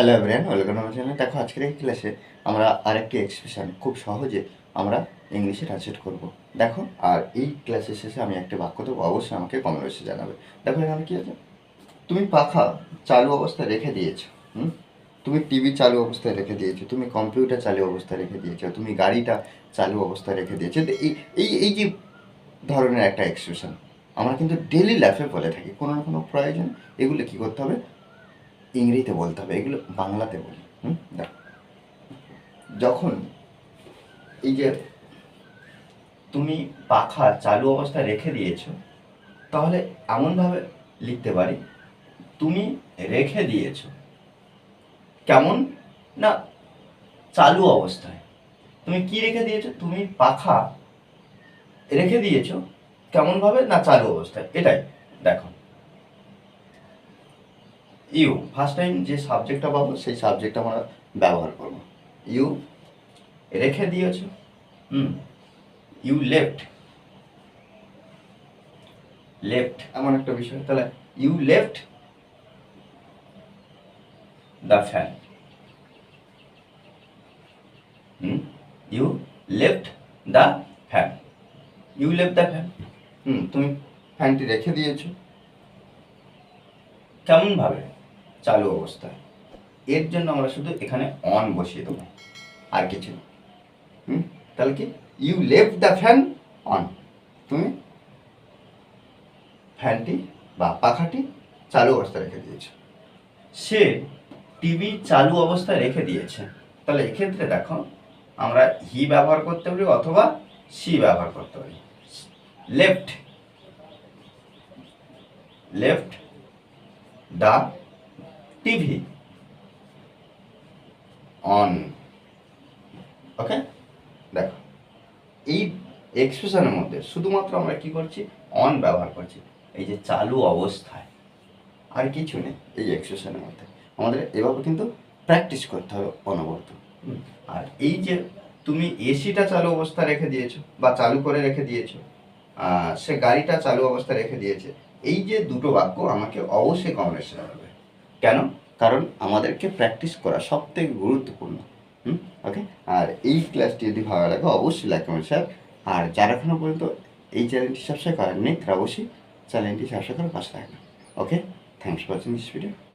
Hello everyone welcome আমার channel দেখো, আজকের এই ক্লাসে আমরা আরেকটি এক্সপ্রেশন খুব সহজে আমরা ইংলিশে ট্রান্সলেট করব। দেখো, আর এই ক্লাসের শেষে আমি একটা বাক্য দেবো, অবশ্যই আমাকে কমেন্ট বক্সে জানাবে। দেখো, এখানে কী আছে? তুমি পাখা চালু অবস্থায় রেখে দিয়েছ, হুম? তুমি টিভি চালু অবস্থায় রেখে দিয়েছ, তুমি কম্পিউটার চালু অবস্থায় রেখে দিয়েছ, তুমি গাড়িটা চালু অবস্থায় রেখে দিয়েছ। এই এই এই যে ধরনের একটা এক্সপ্রেশন আমরা কিন্তু ডেলি লাইফে বলে থাকি, কোনো না কোনো প্রয়োজন, এগুলো কী করতে হবে? ইংরেজিতে বলতে হবে, এগুলো বাংলাতে বলি, হুম? যখন এই যে তুমি পাখা চালু অবস্থায় রেখে দিয়েছ, তাহলে এমনভাবে লিখতে পারি, তুমি রেখে দিয়েছ, কেমন? না, চালু অবস্থায়। তুমি কি রেখে দিয়েছ? তুমি পাখা রেখে দিয়েছ, কেমনভাবে? না, চালু অবস্থায়। এটাই, দেখো। ইউ ফার্স্ট টাইম যে সাবজেক্টটা পাবো, সেই সাবজেক্টটা আমরা ব্যবহার করব। ইউ, রেখে দিয়েছ। হুম, ইউ লেফট। লেফট, এমন একটা বিষয়। তাহলে you left the fan. Hmm, you left the fan. You left the fan. Hmm, তুমি ফ্যানটি রেখে দিয়েছ। কেমনভাবে? চালু অবস্থায়। এর জন্য আমরা শুধু এখানে অন বসিয়ে দেবো। আর কিছু না। হুম? তাহলে কি? You left the fan on তুমি ফ্যানটি বা পাখাটি চালু অবস্থায় রেখে দিয়েছ। সে টিভি চালু অবস্থায় রেখে দিয়েছে। তাহলে এক্ষেত্রে দেখো, আমরা হি ব্যবহার করতে পারি অথবা সি ব্যবহার করতে পারি। Left left the TV. On. Okay? দেখো এই এক্সপ্রেশনের মধ্যে শুধুমাত্র আমরা কি করছি? অন ব্যবহার করছি। এই যে চালু অবস্থায়। আর কিছু নেই এই এক্সপ্রেশনের মধ্যে। আমাদের এভাবে কিন্তু প্র্যাকটিস করতে হবে অনবরত। হুম। আর এই যে তুমি এসিটা চালু অবস্থায় রেখে দিয়েছ বা চালু করে রেখে দিয়েছ সে গাড়িটা চালু অবস্থায় রেখে দিয়েছে এই যে দুটো বাক্য আমাকে অবশ্যই কম্বিনেশন হবে কেন? কারণ আমাদেরকে প্র্যাকটিস করা সব থেকে গুরুত্বপূর্ণ। হুম? ওকে আর এই ক্লাসটি যদি ভালো লাগে, অবশ্যই লাইক কমেন্ট শেয়ার আর যারা এখনও পর্যন্ত এই চ্যানেলটি সাবস্ক্রাইব করেননি, তারা অবশ্যই চ্যানেলটি সাবস্ক্রাইব করে পাশে থাকবেন। Okay thanks for watching this video